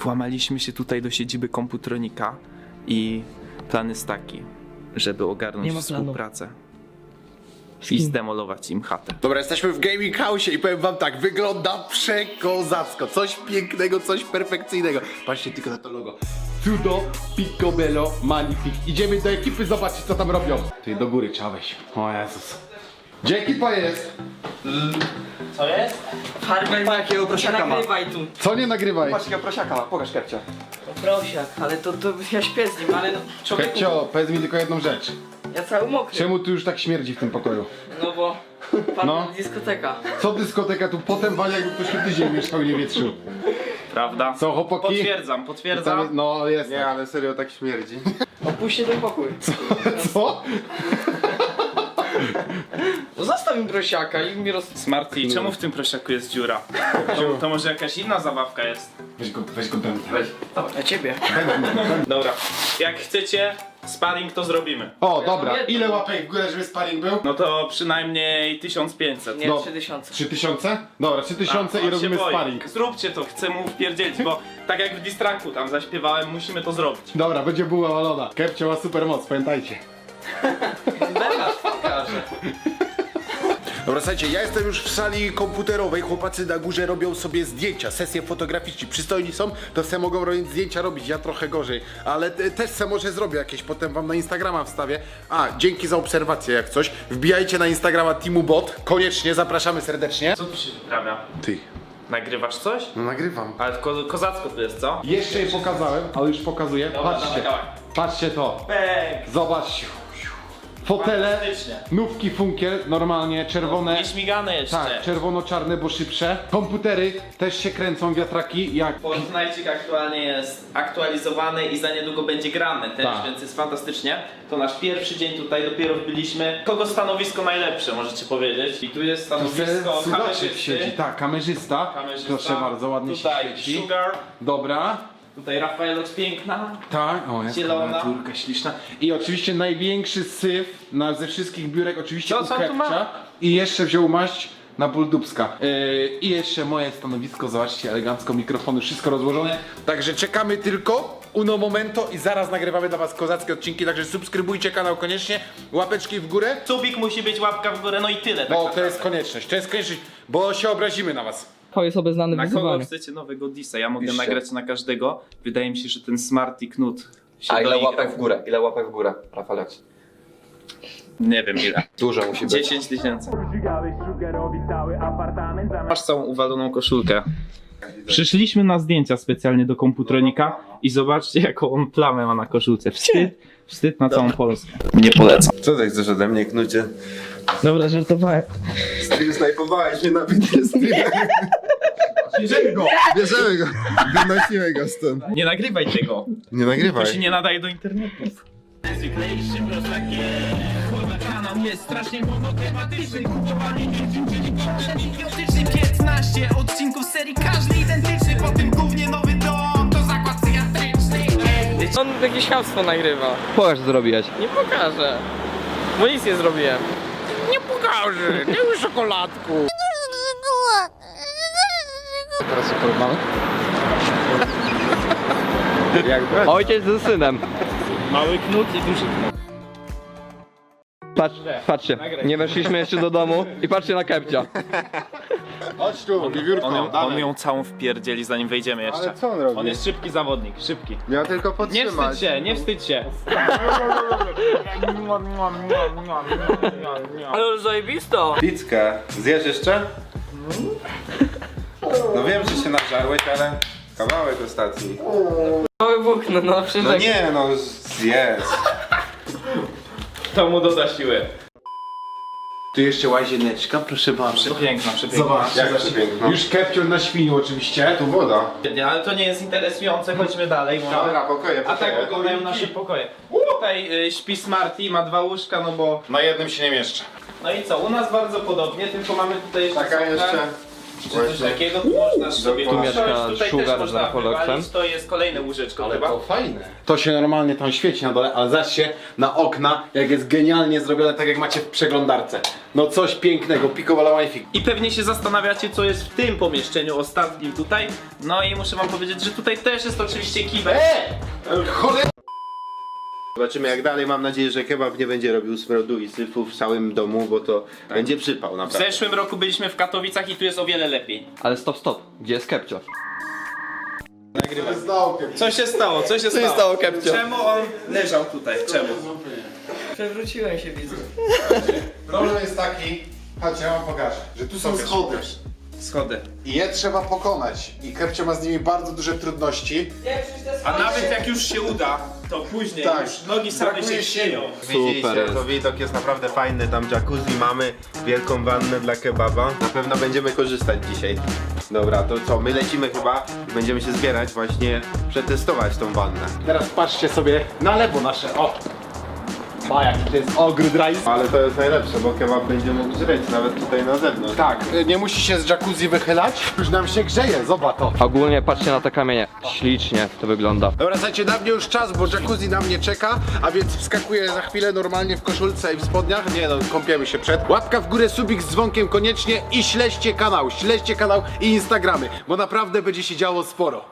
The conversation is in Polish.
Włamaliśmy się tutaj do siedziby komputronika i plan jest taki, żeby ogarnąć Nie ma planu. współpracę i zdemolować im chatę. Dobra, jesteśmy w Gaming House i powiem wam tak, wygląda przekozacko. Coś pięknego, coś perfekcyjnego. Patrzcie tylko na to logo. Cudo, Picobello, Magnifique. Idziemy do ekipy zobaczyć co tam robią. Ty do góry trzeba wejść. O Jezus. Gdzie ekipa jest? Co jest? Farmer Pa, jakiego prosiaka ma. nagrywaj tu. Co nie nagrywaj? Patrz jakiego prosiaka ma, pokaż Kepcia. To prosiak, ale to, to ja śpię z nim, ale no, człowieku, Kepcio, powiedz mi tylko jedną rzecz. ja cały mokry. Czemu tu już tak śmierdzi w tym pokoju? No bo pan No. dyskoteka. Co dyskoteka tu potem wali jakby ktoś tu tydzień mieszkał i nie wietrzył. Prawda? Co, chłopaki? Potwierdzam, potwierdzam. No jest. Nie, ale serio tak śmierdzi. Opuśćcie ten pokój. Co? Mi prosiaka i mi roz... Smarty, czemu w tym prosiaku jest dziura? To, to może jakaś inna zabawka jest? Weź go, weź go ten. Weź. Na ciebie. Dobra, jak chcecie sparring to zrobimy. O, dobra. Ile łapek w górę, żeby sparring był? No to przynajmniej 1500. Nie, No. 3000. 3000? Dobra, 3000 A, i on robimy się boi. sparring. Zróbcie to, chcę mu wpierdzielić, bo tak jak w distraku tam zaśpiewałem, musimy to zrobić. Dobra, będzie buła walona. Kepcio ma super moc, pamiętajcie. Pokaż, pokażę. Dobra, słuchajcie, ja jestem już w sali komputerowej, chłopacy na górze robią sobie zdjęcia, sesje fotograficzne. Przystojni są, to se mogą robić zdjęcia robić, ja trochę gorzej. Ale te, też se może zrobię jakieś, potem wam na Instagrama wstawię. A, dzięki za obserwację jak coś. Wbijajcie na Instagrama Timu Bot, koniecznie, zapraszamy serdecznie. Co tu się wyprawia? Ty, Nagrywasz coś? no nagrywam. Ale ko kozacko tu jest, co? Jeszcze je pokazałem, ale już pokazuję. Dobra, Patrzcie, dawaj, patrzcie to. Bang! Zobacz. Fotele, Fantastycznie. nówki funkiel, normalnie, czerwone. Nieśmigane jeszcze. Tak, czerwono-czarne, bo szybsze. Komputery też się kręcą, wiatraki, jak... Fortnite aktualnie jest aktualizowany i za niedługo będzie grany też, Tak. więc jest fantastycznie. To nasz pierwszy dzień tutaj, dopiero wbiliśmy. Kogo stanowisko najlepsze, możecie powiedzieć? I tu jest stanowisko kamerzysty. siedzi, tak, kamerzysta. Kamerzysta. Proszę bardzo, ładnie Tutaj się świeci. Sugar, Dobra. Tutaj Rafaelox piękna. Tak, o jest Zielona. klawiaturka śliczna. I oczywiście największy syf na, ze wszystkich biurek, oczywiście Co, u co on tu Kepcia. ma? I jeszcze wziął maść na buldubska. Yy, I jeszcze moje stanowisko, zobaczcie, elegancko, mikrofony, wszystko rozłożone. Także czekamy tylko uno momento i zaraz nagrywamy dla was kozackie odcinki, także subskrybujcie kanał koniecznie, łapeczki w górę, Subik musi być łapka w górę, no i tyle. tak to naprawdę. jest konieczność, to jest konieczność, bo się obrazimy na was. To jest obeznany Na kogo chcecie nowego disa? Ja mogę Piszcie. nagrać na każdego. Wydaje mi się, że ten Smarty Knut się A ile łapek w górę? Ile łapek w górę, Rafalex? Nie wiem ile. Dużo musi być. 10 tysięcy. Masz całą uwaloną koszulkę. Przyszliśmy na zdjęcia specjalnie do komputronika i zobaczcie jaką on plamę ma na koszulce. Wstyd, wstyd na całą Polskę. Nie polecam. Co ty chcesz ode mnie, Knucie? Dobra, żartowałem. Ty snajpowałeś mnie na. Bierzemy go! Bierzemy go. Wynosimy go stąd. Nie nagrywaj tego. Nie To nagrywaj. się nie nadaje do internetu. jest strasznie monotematyczny czyli idiotyczny 15 odcinków serii, każdy identyczny Po tym głównie nowy dom, to zakład psychiatryczny On jakieś chamstwo nagrywa. Pokaż co zrobiłeś. Nie pokażę. Bo nic nie zrobiłem. Teraz się porównamy. Ojciec ze synem. Mały knut i duży knut. Patrz, patrzcie, nie weszliśmy jeszcze do domu i patrzcie na Kepcia. Chodź tu, wiewiórko, On ją, on dawaj. ją całą wpierdzieli zanim wejdziemy jeszcze. Ale co on robi? On jest szybki zawodnik, szybki. Miał tylko Nie podtrzymać. wstydź się, nie wstydź się. Ale zajebisto. Pizzkę. Zjesz jeszcze? No wiem, że się nażarłeś, ale kawałek ostatni. Małe włókno, no przecież No tak- nie, no zjedz. To mu doda siły. Tu jeszcze łazieneczka, proszę bardzo. Przepiękna, przepiękna. Zobaczcie, Jak zobaczcie. Już kepcior na świniu oczywiście. Tu woda. Ale to nie jest interesujące, chodźmy dalej. Może. Dobra, pokoje, A tak pokoje. wyglądają nasze pokoje. Tutaj y, śpi Smarty, ma dwa łóżka, no bo... Na jednym się nie mieszczę. No i co, u nas bardzo podobnie, tylko mamy tutaj jeszcze... Taka jeszcze. Czy coś takiego, tu można sobie Tu usiąść, mieszka tutaj sugar też można za Poloxem. wywalić, to jest kolejne łóżeczko chyba. fajne. To się normalnie tam świeci na dole, ale zobaczcie na okna, jak jest genialnie zrobione, tak jak macie w przeglądarce. No coś pięknego, pikowala magnifique. I pewnie się zastanawiacie, co jest w tym pomieszczeniu ostatnim tutaj. No i muszę wam powiedzieć, że tutaj też jest oczywiście kibel. Cholera! Zobaczymy jak dalej. Mam nadzieję, że kebab nie będzie robił smrodu i syfu w całym domu, bo to będzie przypał W naprawdę. zeszłym roku byliśmy w Katowicach i tu jest o wiele lepiej. Ale stop, stop. Gdzie jest Kepcio? Co się stało? Co się stało? stało, Kepcio? Czemu on leżał tutaj? Czemu? Przewróciłem się, widzę. Problem jest taki, chodź, ja wam pokażę, że tu są schody Schody. i je trzeba pokonać i Kepcio ma z nimi bardzo duże trudności. A nawet jak już się uda, to później Tak. już nogi same Brakuje się siły. chwieją. Widzieliście, jest. to widok jest naprawdę fajny, tam jacuzzi mamy, wielką wannę dla kebaba. Na pewno będziemy korzystać dzisiaj. Dobra, to co, my lecimy chyba i będziemy się zbierać właśnie przetestować tą wannę. Teraz patrzcie sobie na lewo nasze, o! Pa, jaki to jest ogród rajski. Ale to jest najlepsze, bo kebab będzie mógł żreć nawet tutaj na zewnątrz. Tak, nie musi się z jacuzzi wychylać, już nam się grzeje, zobacz to. Ogólnie patrzcie na te kamienie. Ślicznie to wygląda. Dobra, słuchajcie, na mnie już czas, bo jacuzzi na mnie czeka, a więc wskakuję za chwilę normalnie w koszulce i w spodniach. Nie no, kąpiemy się przed. Łapka w górę, subik z dzwonkiem koniecznie i śledźcie kanał, śledźcie kanał i Instagramy, bo naprawdę będzie się działo sporo.